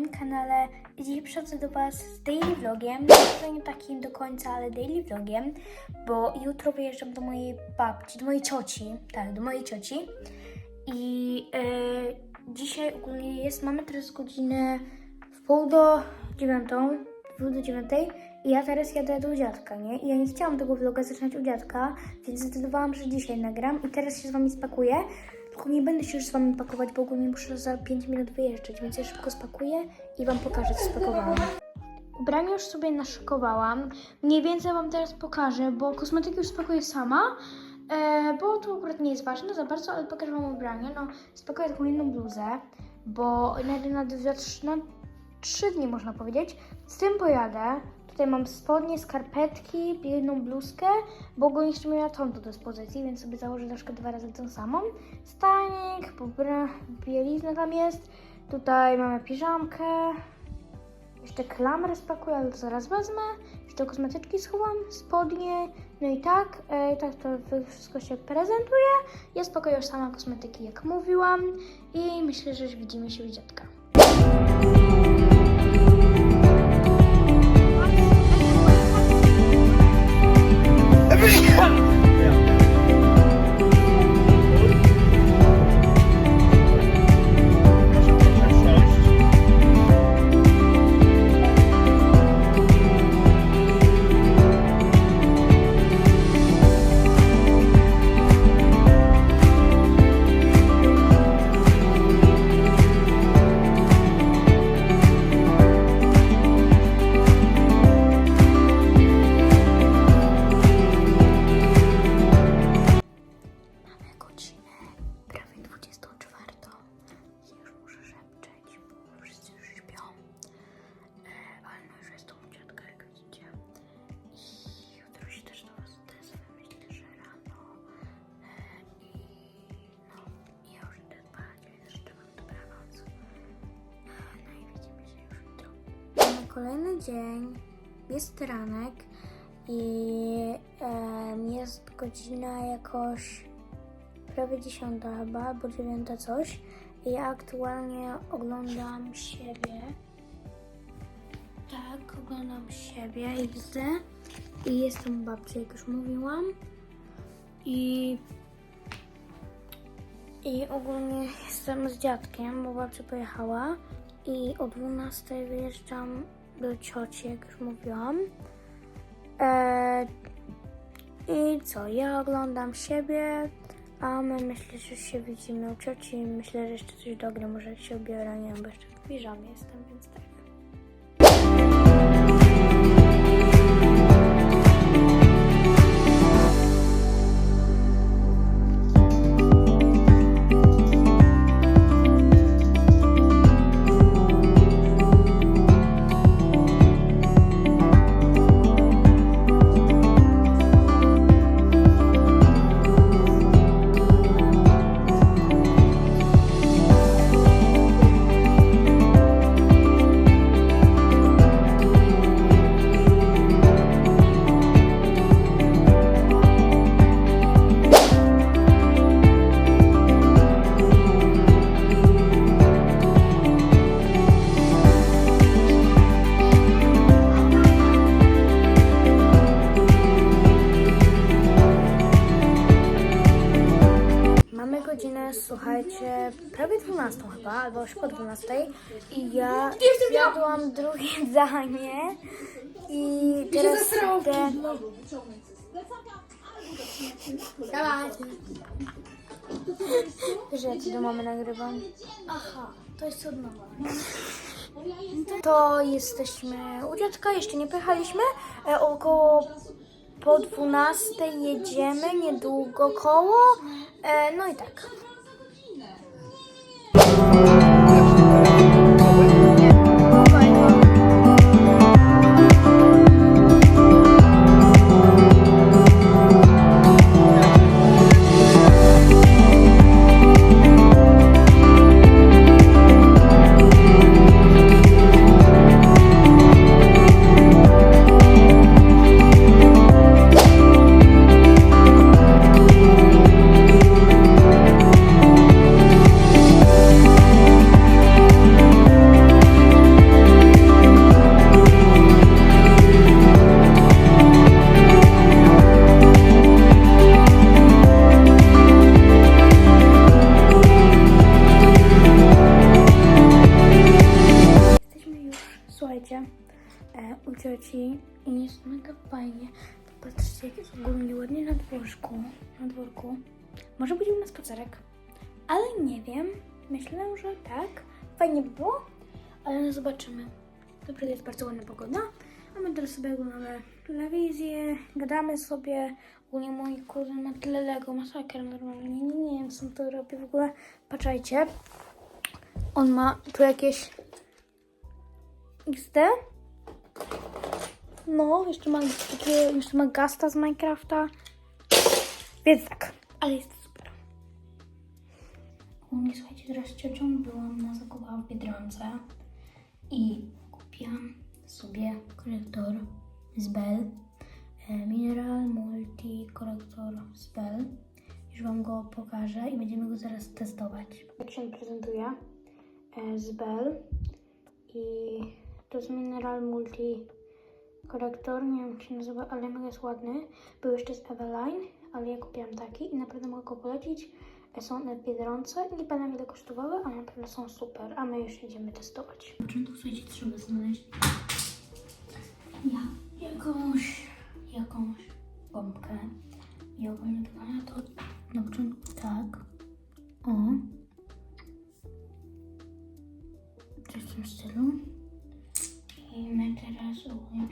moim kanale. Dzisiaj przychodzę do Was z daily vlogiem. Może nie takim do końca, ale daily vlogiem, bo jutro wyjeżdżam do mojej babci, do mojej cioci. Tak, do mojej cioci. I e, dzisiaj ogólnie jest, mamy teraz godzinę w pół do dziewiątą, w pół do dziewiątej. I ja teraz jadę do dziadka, nie? I ja nie chciałam tego vloga zaczynać u dziadka, więc zdecydowałam, że dzisiaj nagram i teraz się z Wami spakuję. Tylko nie będę się już z Wami pakować, bo ogólnie muszę za 5 minut wyjeżdżać, więc ja szybko spakuję i Wam pokażę, co spakowałam. Ubrania już sobie naszykowałam. Mniej więcej Wam teraz pokażę, bo kosmetyki już spakuję sama, e, bo to akurat nie jest ważne za bardzo, ale pokażę Wam ubranie. No, spakuję taką jedną bluzę, bo na, na, na trzy dni można powiedzieć. Z tym pojadę. Tutaj mam spodnie, skarpetki, jedną bluzkę, bo ogólnie jeszcze miała tą do dyspozycji, więc sobie założę troszkę dwa razy tą samą. Stanik, bielizna tam jest. Tutaj mamy piżamkę. Jeszcze klamrę spakuję, ale to zaraz wezmę. Jeszcze kosmetyczki schowam, spodnie. No i tak, e, tak to wszystko się prezentuje. Ja spakuję już sama kosmetyki, jak mówiłam. I myślę, że już widzimy się u dziadka. Dzień. Jest ranek i em, jest godzina jakoś prawie dziesiąta chyba, albo dziewiąta coś. I ja aktualnie oglądam siebie. Tak, oglądam siebie i widzę. I jestem u babci, jak już mówiłam. I i ogólnie jestem z dziadkiem, bo babcia pojechała. I o 12 wyjeżdżam do cioci, jak już mówiłam. Eee, I co? Ja oglądam siebie, a my myślę, że się widzimy u cioci. Myślę, że jeszcze coś dognę, może się ubiorę, nie wiem, bo jeszcze w piżamie jestem, więc tak. I teraz idę... Wiesz, ja ci do mamy nagrywam. Aha, to jest od nowa. To jesteśmy u dziadka, jeszcze nie pojechaliśmy. E, około po 12 jedziemy, niedługo koło. E, no i tak. U cioci i jest mega fajnie. Patrzcie, jak jest ogólnie ładnie na dworku. Na dworku. Może będziemy na spacerek. Ale nie wiem. Myślę, że tak. Fajnie by było, ale no zobaczymy. Naprawdę jest bardzo ładna pogoda. A my teraz sobie oglądamy telewizję, gadamy sobie. Ogólnie mój kuzyn ma tyle Lego, masakra normalnie. Nie, nie, nie wiem, co on to robi w ogóle. Patrzajcie. On ma tu jakieś XD. No, jeszcze ma takie, jeszcze ma gasta z Minecrafta. Więc tak, ale jest super. U mnie, słuchajcie, teraz ciocią byłam na zakupach w Biedronce i kupiłam sobie korektor z Bell. e, Mineral Multi Korektor z Bell. Już Wam go pokażę i będziemy go zaraz testować. Jak się prezentuje e, z Bell i to jest Mineral Multi korektor, nie wiem jak się nazywa, ale mega jest ładny. Był jeszcze z Eveline, ale ja kupiłam taki i naprawdę mogę go polecić. Są w Biedronce, nie pamiętam ile kosztowały, ale naprawdę są super, a my już idziemy testować. Na początku słuchajcie, trzeba znaleźć ja, jakąś, jakąś gąbkę i ogólnie wygląda to na początku tak, o, w tym stylu. I my teraz ogólnie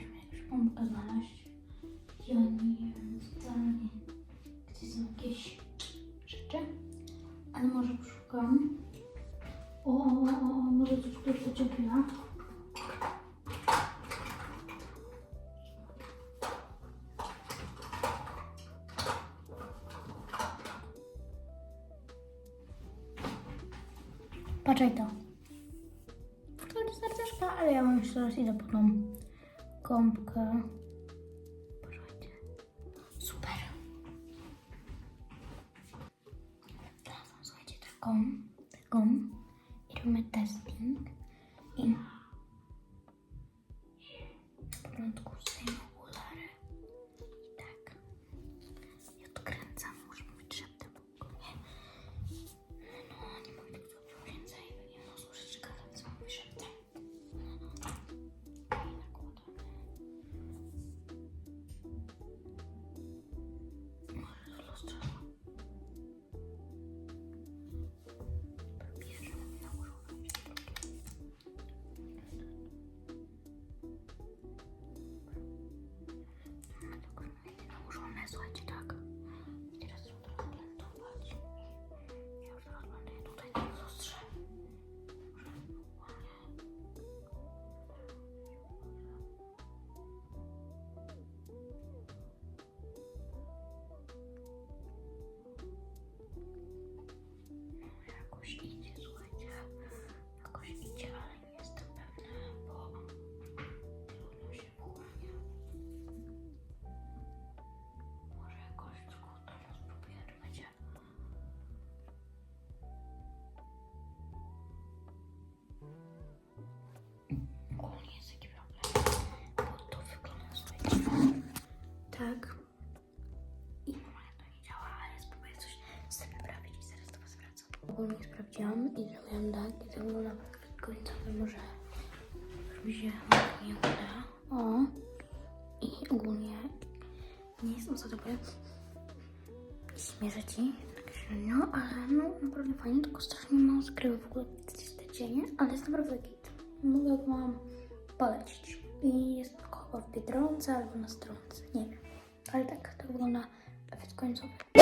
Patrzaj to. Jest serduszka, ale ja mam jeszcze raz idę po tą gąbkę. Patrzajcie. Super. Teraz słuchajcie, taką, taką. I robimy testing. I Może Ogólnie sprawdziłam i zrobiłam tak i to wygląda tak końcowy, może mi się nie uda. O! I ogólnie nie jestem zadowolona. Śmierzę Ci tak średnio, ale no naprawdę fajnie, tylko strasznie mało skrywa w ogóle te cienie, ale jest naprawdę git. Mogę Wam polecić. I jest chyba w Biedronce albo na stronce, nie wiem. Ale tak, to wygląda efekt końcowy.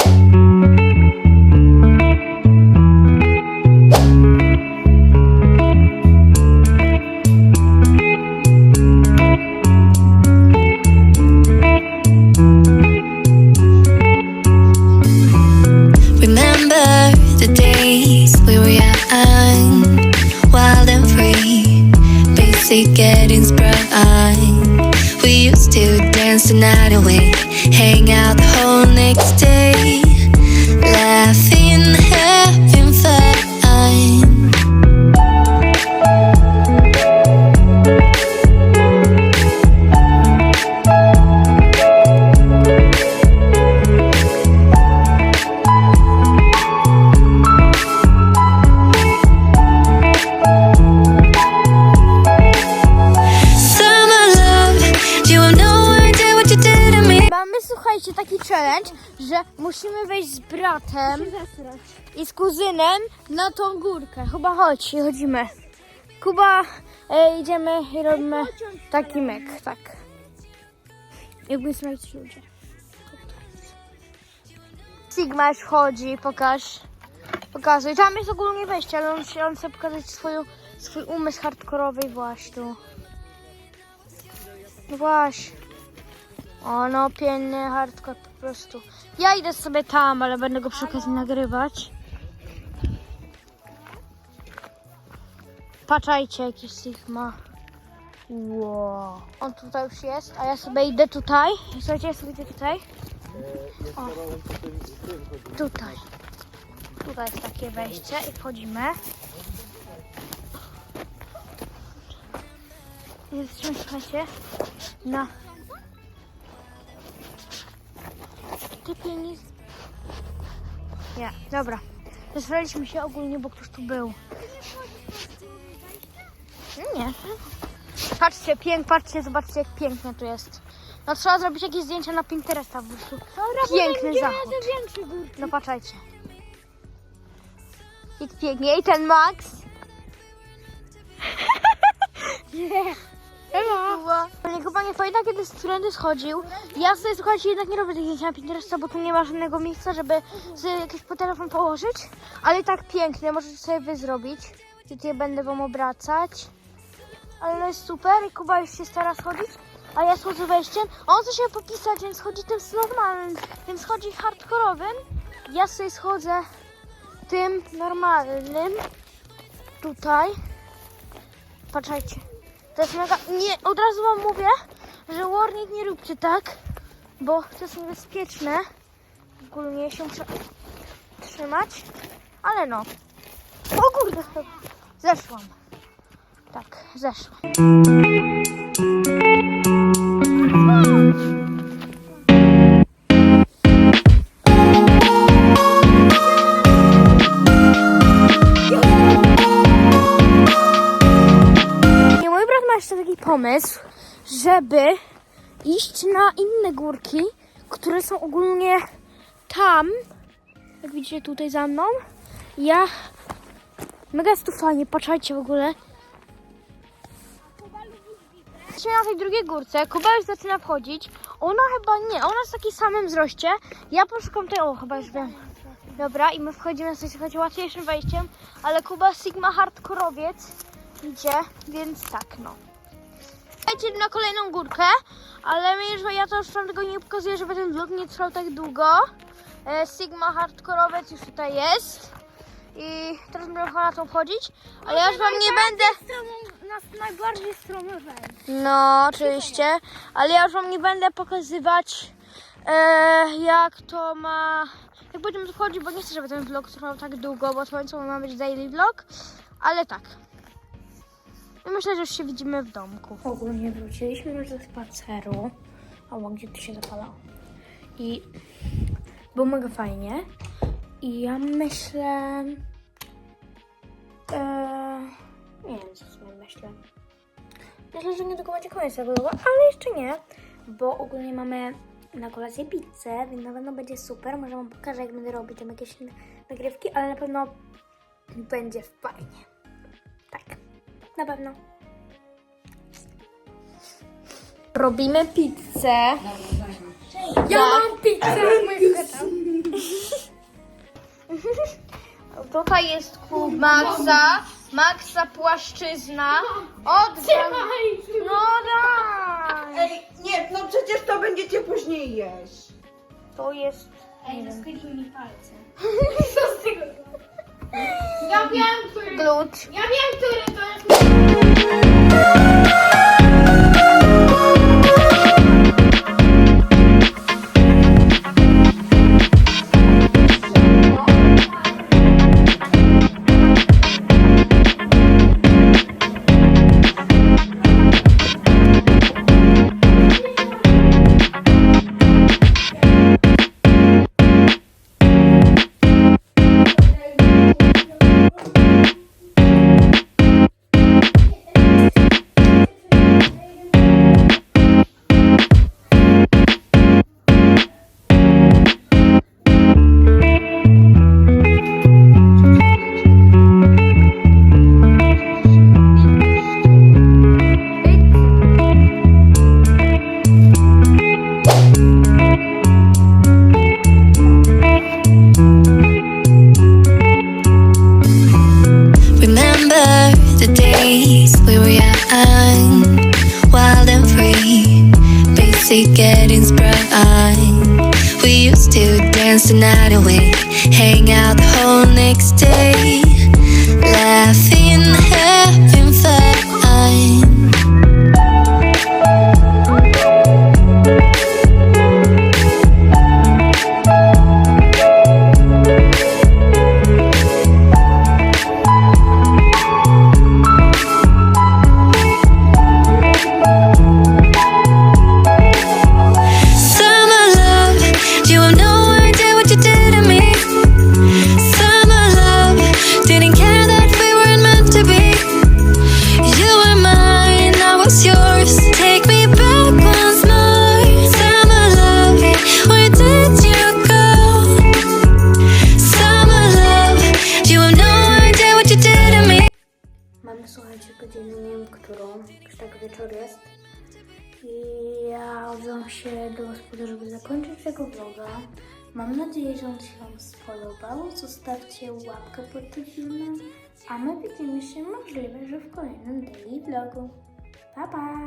Kuzynem na tą górkę. Chyba chodź, chodzimy. Kuba, e, idziemy i robimy taki myk, tak. Jakby znaleźć ludzie. Sigma już wchodzi, pokaż. Pokazuj. Tam jest ogólnie wejście, ale on, on chce pokazać swoją, swój umysł hardkorowy właśnie. No właśnie. O, no hardcore po prostu. Ja idę sobie tam, ale będę go przy okazji nagrywać. Patrzajcie, jaki Sigma. Wow. On tutaj już jest, a ja sobie idę tutaj. Słuchajcie, ja sobie idę tutaj. O. Tutaj. Tutaj jest takie wejście i wchodzimy. Jesteśmy, słuchajcie, na... Ty pieniądz... Ja, dobra. Zesraliśmy się ogólnie, bo ktoś tu był. Nie. Patrzcie, pięk, patrzcie, zobaczcie jak pięknie tu jest. No trzeba zrobić jakieś zdjęcia na Pinteresta po prostu. Piękny zachód. No patrzajcie. Jak pięknie. I ten Max. Ela. Nie, chyba nie pamiętam kiedy z którędy schodził. Ja sobie słuchajcie, jednak nie robię tych zdjęć na Pinteresta, bo tu nie ma żadnego miejsca, żeby sobie jakiś telefon położyć. Ale tak piękne, możecie sobie wy zrobić. Tutaj będę wam obracać. Ale no jest super Kuba już się stara schodzić. A ja schodzę wejściem. On chce się popisać, więc chodzi tym normalnym, więc chodzi hardkorowym. Ja sobie schodzę tym normalnym. Tutaj. Patrzajcie. To jest mega... Nie, od razu wam mówię, że warning nie róbcie tak, bo to jest niebezpieczne. Ogólnie się muszę trzymać. Ale no. O kurde, zeszłam. Tak, ma jeszcze taki pomysł, żeby iść na inne górki, które są ogólnie tam. Jak widzicie tutaj za mną. Ja. Mega fajnie, patrzajcie w ogóle. Jesteśmy na tej drugiej górce, Kuba już zaczyna wchodzić. Ona chyba nie, ona jest w takim samym wzroście. Ja poszukam tej, o chyba już wiem. Dobra, i my wchodzimy z słuchajcie, łatwiejszym wejściem, ale Kuba Sigma hardkorowiec idzie, więc tak no. Słuchajcie na kolejną górkę, ale my ja to już wam tego nie pokazuję, żeby ten vlog nie trwał tak długo. E, Sigma hardkorowiec już tutaj jest. I teraz będę na to wchodzić, ale ja już wam nie będę... Nas najbardziej stromy. No, oczywiście, ale ja już wam nie będę pokazywać e, jak to ma, jak będziemy tu chodzić, bo nie chcę, żeby ten vlog trwał tak długo, bo to co ma być daily vlog, ale tak. I myślę, że już się widzimy w domku. Ogólnie wróciliśmy już ze spaceru. O, gdzie tu się zapalało. I było mega fajnie. I ja myślę... E, nie wiem, co sobie myślę. Myślę, że niedługo będzie koniec tego vloga, ale jeszcze nie, bo ogólnie mamy na kolację pizzę, więc na pewno będzie super. Może wam pokażę, jak będę robić tam jakieś nagrywki, ale na pewno będzie fajnie. Tak, na pewno. Robimy pizzę. Ja mam pizzę kanale. Tutaj jest klub Maxa, Maxa Płaszczyzna. Oddam. No daj. Ej, nie, no przecież to będziecie później jeść. To jest... Ej, rozkryliśmy mi palce. Ja wiem, który... Glut. Ja wiem, który to jest. Night away, Hang out. Się do Was żeby zakończyć tego vloga. Mam nadzieję, że on się Wam spodobał. Zostawcie łapkę pod tym filmem, a my widzimy się możliwe, że w kolejnym daily vlogu. Pa, pa!